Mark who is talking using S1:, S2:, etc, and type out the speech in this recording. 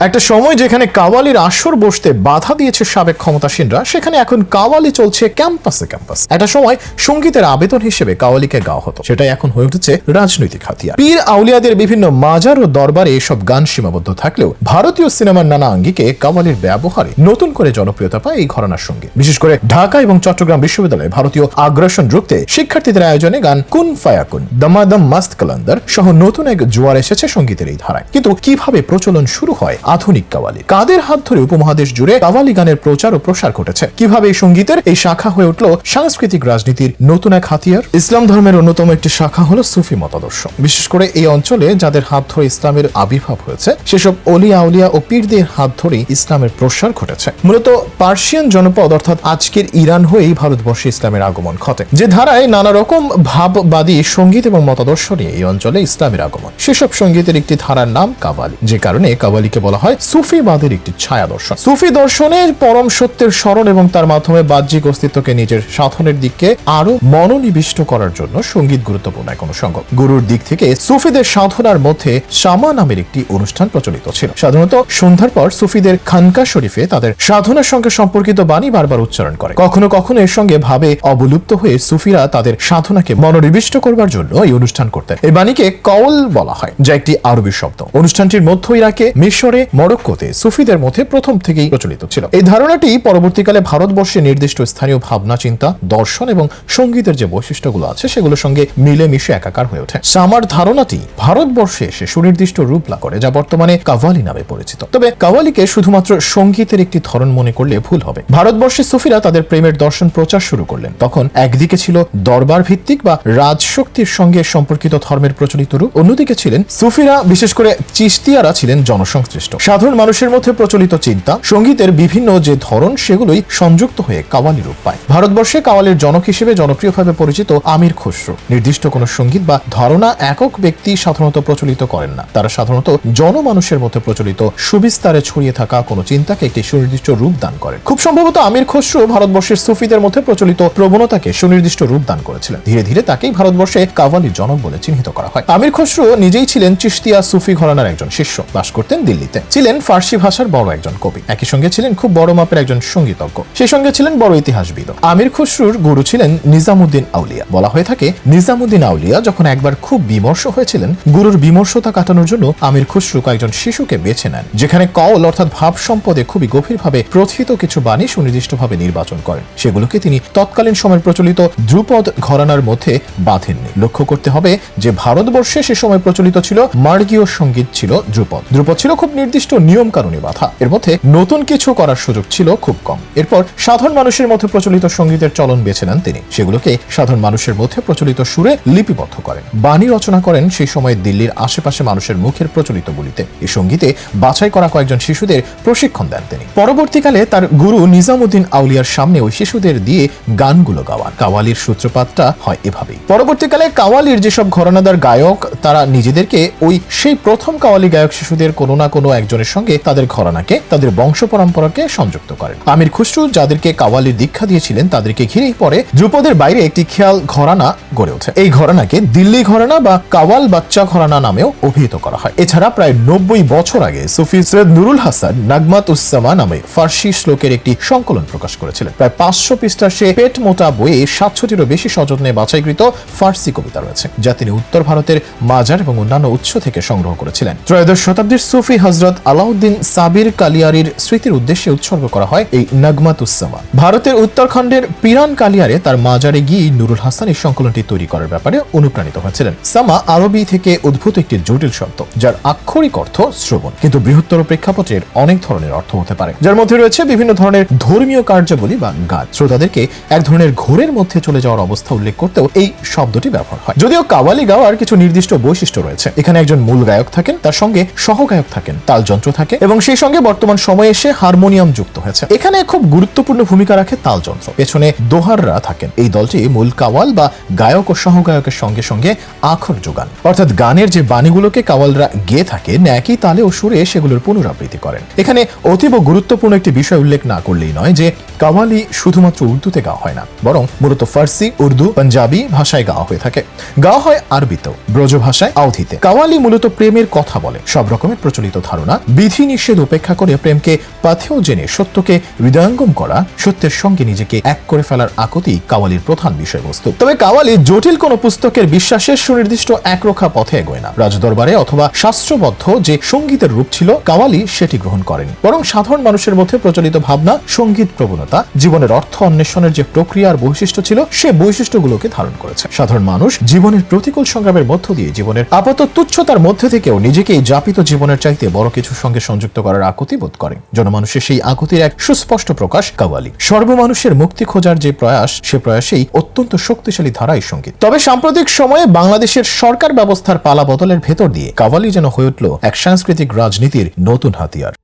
S1: একটা সময় যেখানে কাওয়ালির আসর বসতে বাধা দিয়েছে সাবেক ক্ষমতাসীনরা, সেখানে এখন কাওয়ালি চলছে ক্যাম্পাসে ক্যাম্পাস। একটা সময় সঙ্গীতের আবেদন হিসেবে কাওয়ালিকে গাওয়া হতো। সেটাই এখন হয়ে উঠেছে রাজনৈতিক হাতিয়ার। পীর আউলিয়াদের বিভিন্ন মাজার ও দরবারে এসব গান সীমাবদ্ধ থাকলেও ভারতীয় সিনেমার নানা আঙ্গিকে কাওয়ালির ব্যবহারে নতুন করে জনপ্রিয়তা পায় এই ঘরানার সঙ্গে। বিশেষ করে ঢাকা এবং চট্টগ্রাম বিশ্ববিদ্যালয়ে ভারতীয় আগ্রাসন রুখতে শিক্ষার্থীদের আয়োজনে গান কুন ফায়াকুন দমাদম মাস্ত কালান্দার সহ নতুন এক জোয়ার এসেছে সঙ্গীতের এই ধারায়। কিন্তু কীভাবে প্রচলন শুরু হয় আধুনিক কাওয়ালি। কাদের হাত ধরে উপমহাদেশ জুড়ে কাওয়ালি গানের প্রচার ও প্রসার ঘটেছে? কীভাবে এই সঙ্গীতের এই শাখা হয়ে উঠল সাংস্কৃতিক রাজনীতির নতুন এক হাতিয়ার? ইসলাম ধর্মের অন্যতম একটি শাখা হলো সুফি মতাদর্শ। বিশেষ করে এই অঞ্চলে যাদের হাত ধরে ইসলামের আবির্ভাব হয়েছে, সেসব অলিয়া আউলিয়া ও পীরদের হাত ধরেই ইসলামের প্রসার ঘটেছে। মূলত পার্সিয়ান জনপদ অর্থাৎ আজকের ইরান হয়েই ভারতবর্ষে ইসলামের আগমন ঘটে। যে ধারায় নানা রকম ভাববাদী সংগীত এবং মতাদর্শ নিয়ে এই অঞ্চলে ইসলামের আগমন। সেসব সঙ্গীতের একটি ধারার নাম কাবালি যে কারণে কাবালিকে বলা হয় সুফিবাদের একটি ছায়া দর্শন। সুফি দর্শনের পরম সত্যের স্মরণ এবং তার মাধ্যমে বাহ্যিক অস্তিত্বকে নিজের সাধনের দিকে আরও মনোনিবিষ্ট করার জন্য সংগীত গুরুত্বপূর্ণ এক অনুষঙ্গ। গুরুর দিক থেকে সুফিদের সাধনার মধ্যে শামা নামের একটি অনুষ্ঠান প্রচলিত ছিল। সাধারণত সন্ধ্যার পর সুফিদের খানকা শরীফে তাদের সাধনার সঙ্গে সম্পর্কিত বাণী বারবার উচ্চারণ করে। কখনো কখনো এর সঙ্গে ভাবে অবলুপ্ত হয়ে সুফিরা তাদের সাধনাকে মনোনিবিষ্ট করবার জন্য এই অনুষ্ঠান করতেন। এই বাণীকে কওল বলা হয়, যা একটি আরবি শব্দ। অনুষ্ঠানটির মধ্য ইরাকে মিশরে মরক্কোতে সুফিদের মধ্যে প্রথম থেকেই প্রচলিত ছিল। এই ধারণাটি পরবর্তীকালে ভারতবর্ষে নির্দিষ্ট স্থানীয় ভাবনা, চিন্তা, দর্শন এবং সঙ্গীতের যে বৈশিষ্ট্যগুলো আছে, সেগুলোর সঙ্গে মিলে মিশে একাকার হয়ে ওঠে। সামার ধারণাটি ভারতবর্ষে এসে সুনির্দিষ্ট রূপ লাভ করে, যা বর্তমানে কাওয়ালি নামে পরিচিত। তবে কাওয়ালিকে শুধুমাত্র সঙ্গীতের একটি ধরন মনে করলে ভুল হবে। ভারতবর্ষে সুফিরা তাদের প্রেমের দর্শন প্রচার শুরু করলেন। তখন একদিকে ছিল দরবার ভিত্তিক বা রাজশক্তির সঙ্গে সম্পর্কিত ধর্মের প্রচলিত রূপ, অন্যদিকে ছিলেন সুফিরা, বিশেষ করে চিস্তিয়ারা ছিলেন জনসংশ্লিষ্ট। সাধারণ মানুষের মধ্যে প্রচলিত চিন্তা, সঙ্গীতের বিভিন্ন যে ধরন, সেগুলোই সংযুক্ত হয়ে কাওয়ালি রূপ পায়। ভারতবর্ষে কাওয়ালির জনক হিসেবে জনপ্রিয়ভাবে পরিচিত আমির খসরু। নির্দিষ্ট কোনো সংগীত বা ধারণা একক ব্যক্তি সাধারণত প্রচলিত করেন না। তারা সাধারণত জনমানুষের মধ্যে প্রচলিত সুবিস্তারে ছড়িয়ে থাকা কোনো চিন্তাকে একটি সুনির্দিষ্ট রূপ দান করেন। খুব সম্ভবত আমির খসরু ভারতবর্ষের সুফিদের মধ্যে প্রচলিত প্রবণতাকে সুনির্দিষ্ট রূপ দান করেছিলেন। ধীরে ধীরে তাকেই ভারতবর্ষে কাওয়ালির জনক বলে চিহ্নিত করা হয়। আমির খসরু নিজেই ছিলেন চিস্তিয়া সুফি ঘরানার একজন শিষ্য। বাস করতেন দিল্লিতে। ছিলেন ফার্সি ভাষার বড় একজন কবি। একই সঙ্গে ছিলেন খুব বড় মাপের একজন সঙ্গীতজ্ঞ। সেই সঙ্গে ছিলেন বড় ইতিহাসবিদ। আমির খসরুর গুরু ছিলেন নিজামুদ্দিন আউলিয়া। বলা হয়ে থাকে, নিজামুদ্দিন আউলিয়া যখন একবার খুব বিমর্ষ হয়েছিলেন, গুরুর বিমর্ষতা কাটানোর জন্য আমির খসরু কয়েকজন শিশুকে বেছে নেন, যেখানে কওল অর্থাৎ ভাব সম্পদে খুবই গভীরভাবে প্রথিত কিছু বাণী সুনির্দিষ্টভাবে নির্বাচন করেন। সেগুলোকে তিনি তৎকালীন সময়ের প্রচলিত ধ্রুপদ ঘরানার মধ্যে বাঁধেননি। লক্ষ্য করতে হবে যে, ভারতবর্ষে সে সময় প্রচলিত ছিল মার্গীয় সংগীত ছিল ধ্রুপদ। ধ্রুপদ ছিল খুব নির্দিষ্ট নিয়ম কানুনে বাধা। এর মধ্যে নতুন কিছু করার সুযোগ ছিল খুব কম। এরপর সাধারণ মানুষের মধ্যে প্রচলিত সঙ্গীতের চলন বেছে নেন তিনি। সেগুলোকে সাধারণ মানুষের মধ্যে প্রচলিত সুরে লিপিবদ্ধ করেন। বাণী রচনা করেন সেই সময় দিল্লির আশেপাশে মানুষের মুখের প্রচলিত বলিতে। এই সঙ্গীতে বাছাই করা কয়েকজন শিশুদের প্রশিক্ষণ দেন তিনি। পরবর্তীকালে তার গুরু নিজামুদ্দিন আউলিয়ার সামনে ওই শিশুদের দিয়ে গানগুলো গাওয়ান। কাওয়ালির সূত্রপাতটা হয় এভাবেই। পরবর্তীকালে কাওয়ালির যেসব ঘরানাদার গায়ক, তারা নিজেদেরকে ওই সেই প্রথম কাওয়ালি গায়ক শিশুদের কোনো না কোনো একজনের সঙ্গে তাদের ঘরানাকে, তাদের বংশ পরম্পরাকে সংযুক্ত করেন। আমির খুসরু যাদেরকে কাওয়ালির দীক্ষা দিয়েছিলেন, তাদেরকে ঘিরেই পরে ধ্রুপদের বাইরে একটি খেয়াল ঘরানা গড়ে ওঠে। এই ঘরানাকে দিল্লি ঘরানা বা কাওয়াল বাচ্চা ঘরানা নামেও অভিহিত করা হয়। এছাড়া প্রায় নব্বই বছর আগে সুফি সৈয়দ নুরুল হাসান নাগমাত উসামা নামে ফার্সি শ্লোকের একটি সংকলন প্রকাশ করেছিলেন। প্রায় পাঁচশো পৃষ্ঠার সে পেট মোটা বইয়ে সাতশোটিরও বেশি সযত্নে বাছাইকৃত ফার্সি কবিতা রয়েছে, যা তিনি উত্তর ভারতের মাজার এবং অন্যান্য উৎস থেকে সংগ্রহ করেছিলেন। ত্রয়োদশ শতাব্দীর সুফি হজরত আলাউদ্দিন সাবির কালিয়ারির স্মৃতির উদ্দেশ্যে উৎসর্গ করা হয় এই নাগমাত উসামা ভারতের উত্তরাখণ্ডের পিরান কালিয়ারে তার মাজারে গিয়ে নুরুল হাসান এই সংকলনটি তৈরি করার ব্যাপারে অনুপ্রাণিত হয়েছিলেন। সামা আরবি থেকে উদ্ভূত একটি জটিল শব্দ, যার আক্ষরিক অর্থ শ্রবণ, কিন্তু বৃহত্তর প্রেক্ষাপটের অনেক ধরনের অর্থ হতে পারে। যার মধ্যে রয়েছে বিভিন্ন ধরনের ধর্মীয় কার্যাবলী বা গান। শ্রোতাদেরকে এক ধরনের ঘোরের মধ্যে চলে যাওয়ার অবস্থা উল্লেখ করতেও এই শব্দটি ব্যবহার হয়। যদিও কাওয়ালি গাওয়ার কিছু নির্দিষ্ট বৈশিষ্ট্য রয়েছে। এখানে একজন মূল গায়ক থাকেন, তার সঙ্গে সহগায়ক থাকেন তাল যন্ত্র থাকে এবং সেই সঙ্গে বর্তমান সময়ে এসে হারমোনিয়াম যুক্ত হয়েছে। এখানে খুব গুরুত্বপূর্ণ ভূমিকা রাখে তাল যন্ত্র। পেছনে দোহাররা থাকেন। এই দলটি মূল কাওয়াল বা গায়ক ও সহগায়কের সঙ্গে সঙ্গে আখর যোগান। অর্থাৎ গানের যে বাণীগুলোকে কাওয়ালরা গেয়ে থাকেন একই তালে ও সুরে সেগুলোর পুনরাবৃত্তি করেন। এখানে অতীব গুরুত্বপূর্ণ একটি বিষয় উল্লেখ না করলেই নয় যে, কাওয়ালি শুধুমাত্র উর্দুতে গাওয়া হয় না, বরং মূলত ফার্সি, উর্দু, পাঞ্জাবি ভাষায় গাওয়া হয়ে থাকে। গাওয়া হয় আরবিতেও, ব্রজ ভাষায় আউধিতে কাওয়ালি মূলত প্রেমের কথা বলে, সব রকমের প্রচলিত ধারণা। ধারণা, বিধি নিষেধ উপেক্ষা করে প্রেমকে পাথেও জেনে সত্যকে হৃদয়ঙ্গম করা, সত্যের সঙ্গে নিজেকে এক করে ফেলার আকুতি কাওয়ালির প্রধান বিষয়বস্তু। তবে কাওয়ালি জটিল কোনো পুস্তকের বিশ্বাসের সুনির্দিষ্ট একরোখা পথে এগোয় না। রাজদরবারে অথবা শাস্ত্রবদ্ধ যে সঙ্গীতের রূপ ছিল, কাওয়ালি সেটি গ্রহণ করেনি। বরং সাধারণ মানুষের মধ্যে প্রচলিত ভাবনা, সংগীত প্রবণতা, জীবনের অর্থ অন্বেষণের যে প্রক্রিয়ার বৈশিষ্ট্য ছিল, সে বৈশিষ্ট্যগুলোকে ধারণ করেছে। সাধারণ মানুষ জীবনের প্রতিকূল সংগ্রামের মধ্য দিয়ে জীবনের আপাত তুচ্ছতার মধ্যে থেকেও নিজেকে যাপিত জীবনের চাইতে বড় কিছুর সঙ্গে সংযুক্ত করার আকুতি বোধ করে। জনমানুষের সেই আকুতির এক সুস্পষ্ট প্রকাশ কাওয়ালি। সর্বমানুষের মুক্তি খোঁজার যে প্রয়াস, সে প্রয়াসেই অত্যন্ত শক্তিশালী ধারা এই সংগীত। তবে সাম্প্রতিক সময়ে বাংলাদেশের সরকার ব্যবস্থার পালা বদলের ভেতর দিয়ে কাওয়ালি যেন হয়ে উঠল এক সাংস্কৃতিক রাজনীতির নতুন হাতিয়ার।